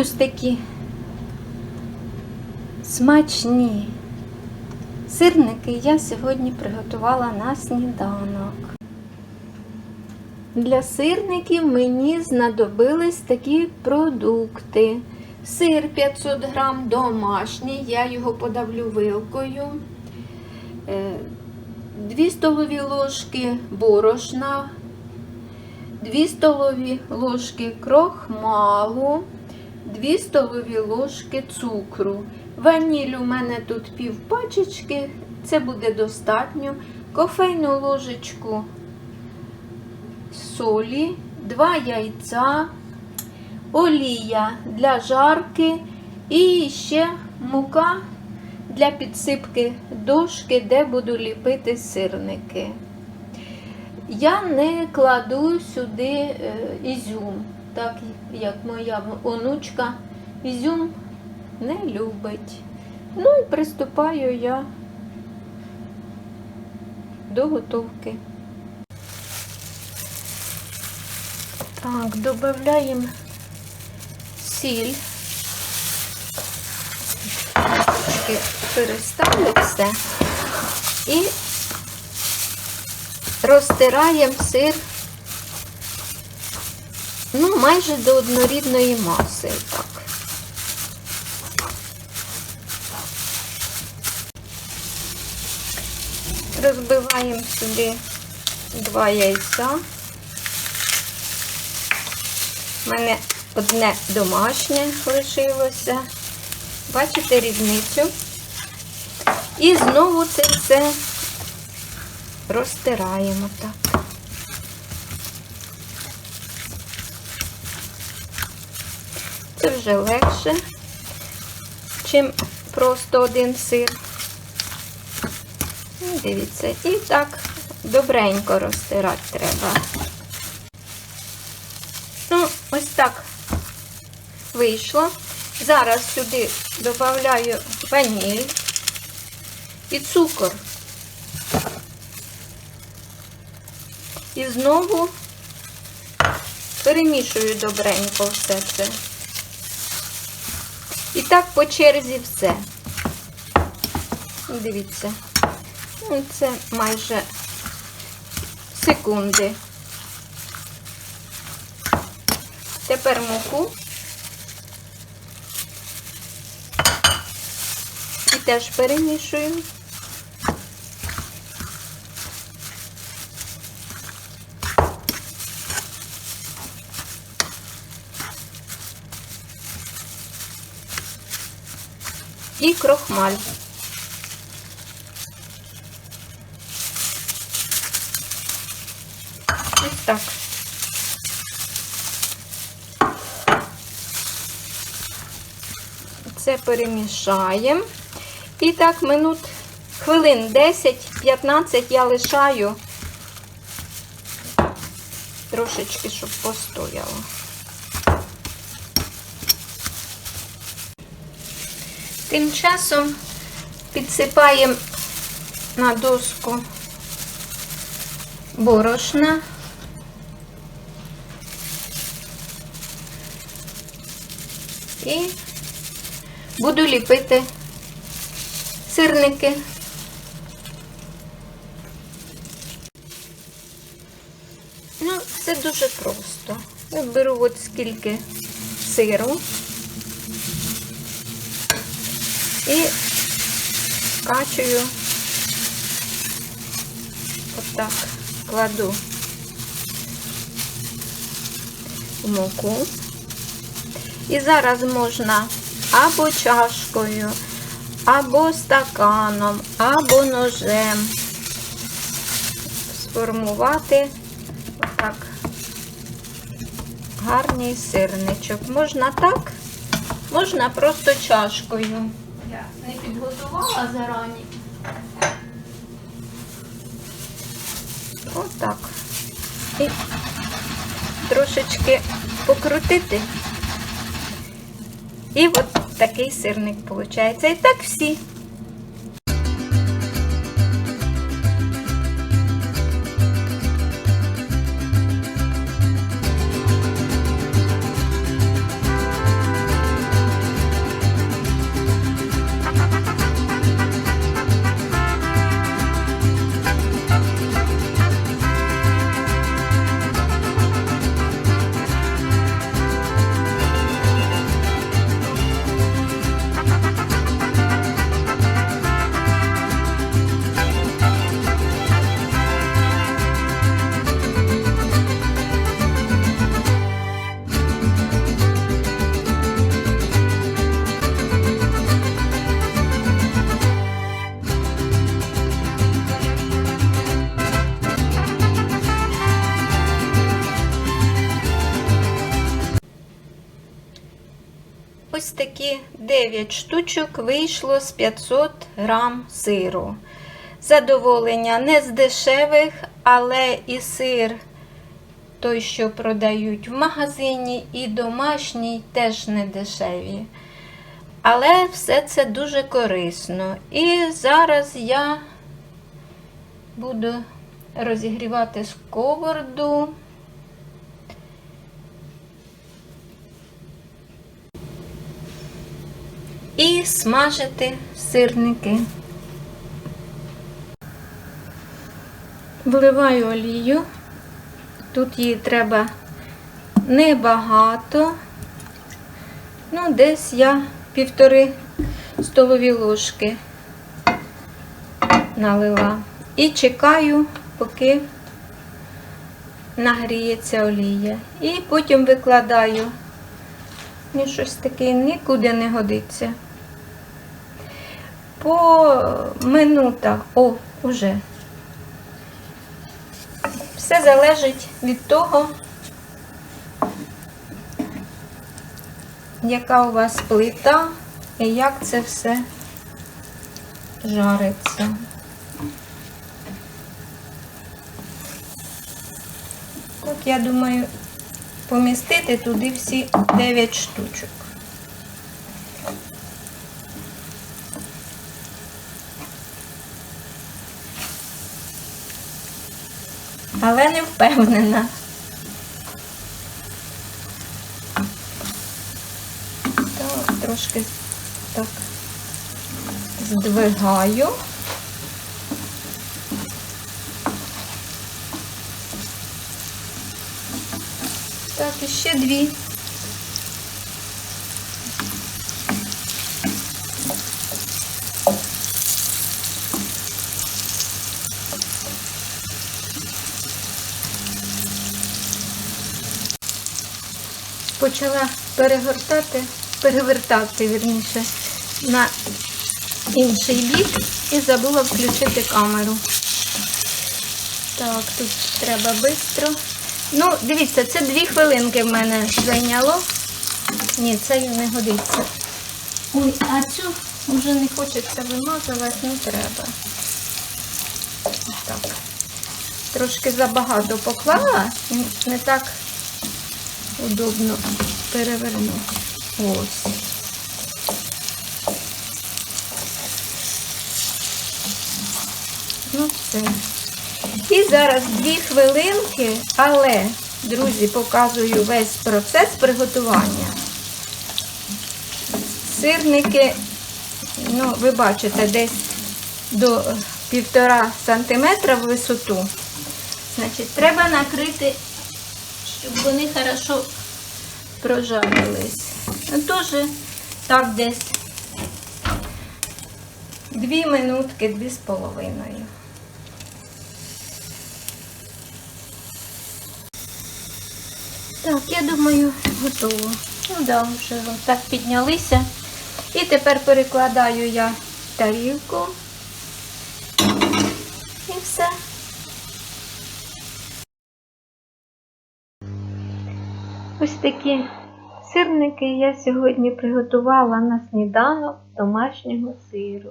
Ось такі смачні сирники я сьогодні приготувала на сніданок. Для сирників мені знадобились такі продукти. Сир 500 грам домашній, я його подавлю вилкою. 2 столові ложки борошна, 2 столові ложки крохмалу, 2 столові ложки цукру. Ваніль у мене тут пів пачечки, це буде достатньо. Кофейну ложечку солі, 2 яйця, олія для жарки і ще мука для підсипки дошки, де буду ліпити сирники. Я не кладу сюди е, ізюм, так як моя онучка ізюм не любить. Ну і приступаю я до готовки. Так, додаємо сіль. Переставлю все і розтираємо сир ну, майже до однорідної маси. Так. Розбиваємо сюди два яйця. У мене одне домашнє лишилося. Бачите різницю? І знову це все розтираємо так. Це вже легше, чим просто один сир. Ну, Дивіться, і так добренько розтирати треба. Ну, ось так вийшло. Зараз сюди додаю ваніль і цукор. І знову перемішую добренько все це. Так по черзі все. Дивіться, ну, це майже секунди. Тепер муку. І теж перемішуємо. І крохмаль. Ось так. Це перемішаємо. І так минут хвилин 10-15 я лишаю трошечки, щоб постояло. Тим часом підсипаємо на доску борошна. І буду ліпити сирники. Ну, це дуже просто. Я беру от скільки сиру і скачую, отак кладу в муку. І зараз можна або чашкою, або стаканом, або ножем сформувати так гарний сирничок. Можна так, можна просто чашкою. Я не підготувала зарані. Отак. І трошечки покрутити. І от такий сирник виходить. І так всі. Ось такі 9 штучок вийшло з 500 грам сиру. Задоволення не з дешевих, але і сир, той, що продають в магазині, і домашній теж не дешеві. Але все це дуже корисно. І зараз я буду розігрівати сковороду. І смажити сирники. Вливаю олію. Тут її треба небагато. Ну, десь я півтори столові ложки налила. І чекаю, поки нагріється олія. І потім викладаю. Ну, щось таке нікуди не годиться. По минутах, о, уже. Все залежить від того, яка у вас плита і як це все жариться. От я думаю помістити туди всі 9 штучок. Але не впевнена. Так, трошки так здвигаю. Так, і ще дві. Почала перегортати, перевертати, вірніше, на інший бік і забула включити камеру. Так, тут треба швидко. Ну, дивіться, це дві хвилинки в мене зайняло. Ні, це не годиться. Ой, а цю вже не хочеться вимазувати, не треба. Так. Трошки забагато поклала не так удобно перевернути. Ось. Ну, все. І зараз дві хвилинки, але, друзі, показую весь процес приготування. Сирники, ну, ви бачите, десь до півтора сантиметра висоту. Значить, треба накрити, щоб вони хорошо прожарились. Теж так десь дві минутки, дві з половиною. Так, я думаю, готово. Ну да, вже так піднялися. І тепер перекладаю я тарілку. Ось такі сирники я сьогодні приготувала на сніданок домашнього сиру.